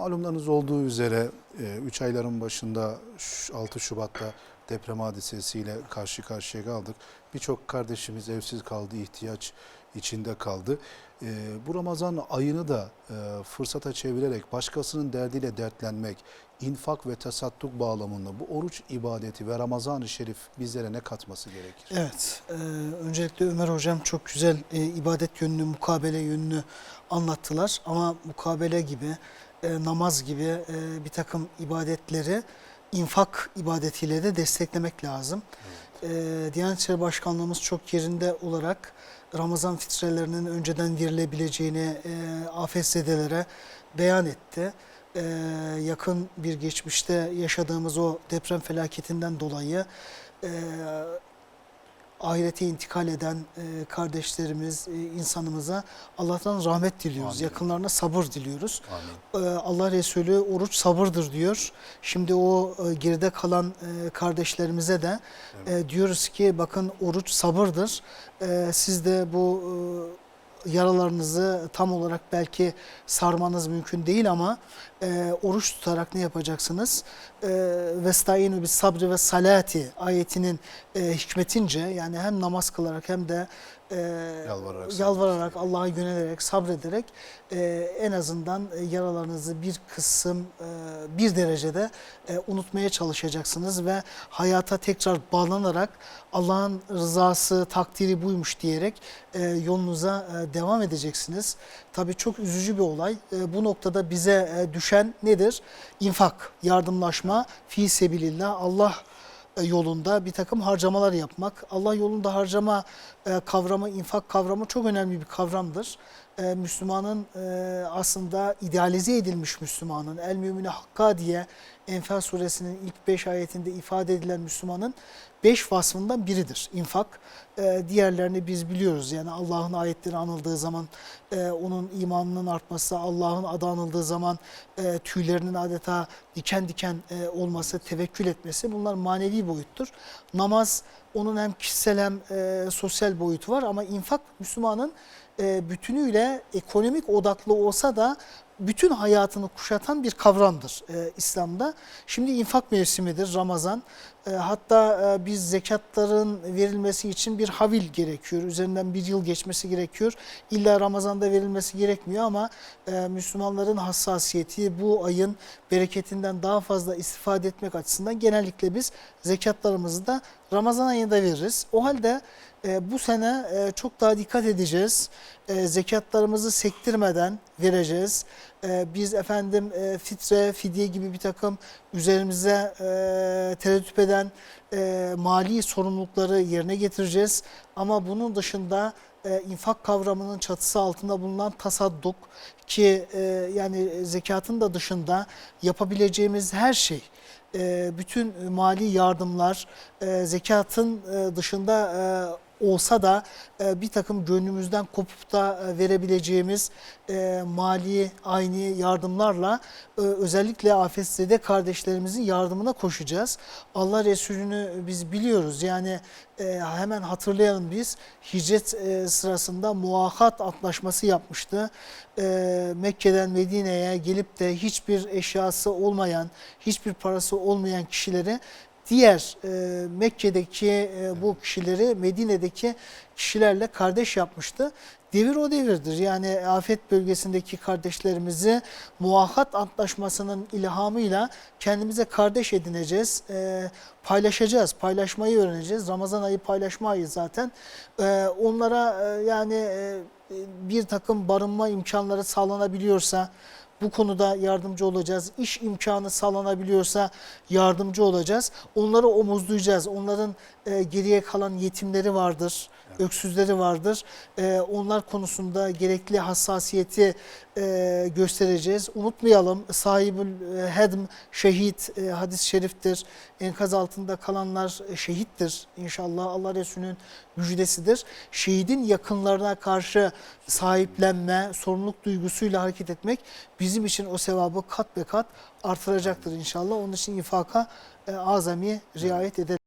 Malumlarınız olduğu üzere 3 ayların başında ş- 6 Şubat'ta deprem hadisesiyle karşı karşıya kaldık. Birçok kardeşimiz evsiz kaldı, ihtiyaç içinde kaldı. E, Bu Ramazan ayını da e, fırsata çevirerek başkasının derdiyle dertlenmek, infak ve tasadduk bağlamında bu oruç ibadeti ve Ramazan-ı Şerif bizlere ne katması gerekir? Evet, e, öncelikle Ömer Hocam çok güzel e, ibadet yönünü, mukabele yönünü anlattılar. Ama mukabele gibi, e, namaz gibi e, bir takım ibadetleri infak ibadetiyle de desteklemek lazım. E, Diyanet İşleri Başkanlığımız çok yerinde olarak Ramazan fitrelerinin önceden verilebileceğini e, afetzedelere beyan etti. E, yakın bir geçmişte yaşadığımız o deprem felaketinden dolayı e, ahirete intikal eden e, kardeşlerimiz, e, insanımıza Allah'tan rahmet diliyoruz. Amin. Yakınlarına sabır diliyoruz. Amin. E, Allah Resulü oruç sabırdır diyor. Şimdi o e, geride kalan e, kardeşlerimize de e, diyoruz ki bakın oruç sabırdır. E, siz de bu e, yaralarınızı tam olarak belki sarmanız mümkün değil ama e, oruç tutarak ne yapacaksınız? E, Vestainu bis sabri ve salati ayetinin e, hikmetince yani hem namaz kılarak hem de e, Yalvararak, yalvararak Allah'a yönelerek sabrederek e, en azından e, yaralarınızı bir kısım e, bir derecede e, unutmaya çalışacaksınız ve hayata tekrar bağlanarak Allah'ın rızası takdiri buymuş diyerek e, yolunuza e, devam edeceksiniz. Tabii çok üzücü bir olay. E, bu noktada bize e, düşen nedir? İnfak, yardımlaşma, fi sebilillah, Allah e, yolunda bir takım harcamalar yapmak. Allah yolunda harcama kavramı, infak kavramı çok önemli bir kavramdır. E, Müslümanın e, aslında idealize edilmiş Müslümanın, el mümine hakka diye Enfal suresinin ilk beş ayetinde ifade edilen Müslümanın beş vasfından biridir infak. E, diğerlerini biz biliyoruz yani Allah'ın ayetleri anıldığı zaman e, onun imanının artması, Allah'ın adı anıldığı zaman e, tüylerinin adeta diken diken e, olması, tevekkül etmesi bunlar manevi boyuttur. Namaz onun hem kişisel hem e, sosyal boyutu var ama infak Müslümanın e, bütünüyle ekonomik odaklı olsa da bütün hayatını kuşatan bir kavramdır e, İslam'da. Şimdi infak mevsimidir Ramazan. E, hatta e, biz zekatların verilmesi için bir havil gerekiyor. Üzerinden bir yıl geçmesi gerekiyor. İlla Ramazan'da verilmesi gerekmiyor ama e, Müslümanların hassasiyeti bu ayın bereketinden daha fazla istifade etmek açısından genellikle biz zekatlarımızı da Ramazan ayında veririz. O halde e, bu sene e, çok daha dikkat edeceğiz. E, zekatlarımızı sektirmeden vereceğiz. E, biz efendim e, fitre, fidye gibi bir takım üzerimize e, tereddüt eden e, mali sorumlulukları yerine getireceğiz. Ama bunun dışında e, infak kavramının çatısı altında bulunan tasadduk ki yani zekatın da dışında yapabileceğimiz her şey bütün mali yardımlar zekatın dışında e, olsa da e, bir takım gönlümüzden kopup da e, verebileceğimiz e, mali aynı yardımlarla özellikle afetzede kardeşlerimizin yardımına koşacağız. Allah Resulü'nü biz biliyoruz yani hemen hatırlayalım biz hicret sırasında muahat antlaşması yapmıştı. Mekke'den Medine'ye gelip de hiçbir eşyası olmayan, hiçbir parası olmayan kişileri diğer e, Mekke'deki e, bu kişileri Medine'deki kişilerle kardeş yapmıştı. Devir o devirdir. Yani afet bölgesindeki kardeşlerimizi muahat antlaşmasının ilhamıyla kendimize kardeş edineceğiz. E, paylaşacağız. Paylaşmayı öğreneceğiz. Ramazan ayı paylaşma ayı zaten. E, onlara e, yani e, bir takım barınma imkanları sağlanabiliyorsa bu konuda yardımcı olacağız. İş imkanı sağlanabiliyorsa yardımcı olacağız. Onları omuzlayacağız. Onların e, geriye kalan yetimleri vardır, öksüzleri vardır. E, onlar konusunda gerekli hassasiyeti e, göstereceğiz. Unutmayalım sahibül e, hedm şehit e, hadis-i şeriftir. Enkaz altında kalanlar e, şehittir. İnşallah Allah Resulü'nün müjdesidir. Şehidin yakınlarına karşı sahiplenme, sorumluluk duygusuyla hareket etmek bizim için o sevabı kat be kat artıracaktır inşallah. Onun için infaka e, azami riayet edelim.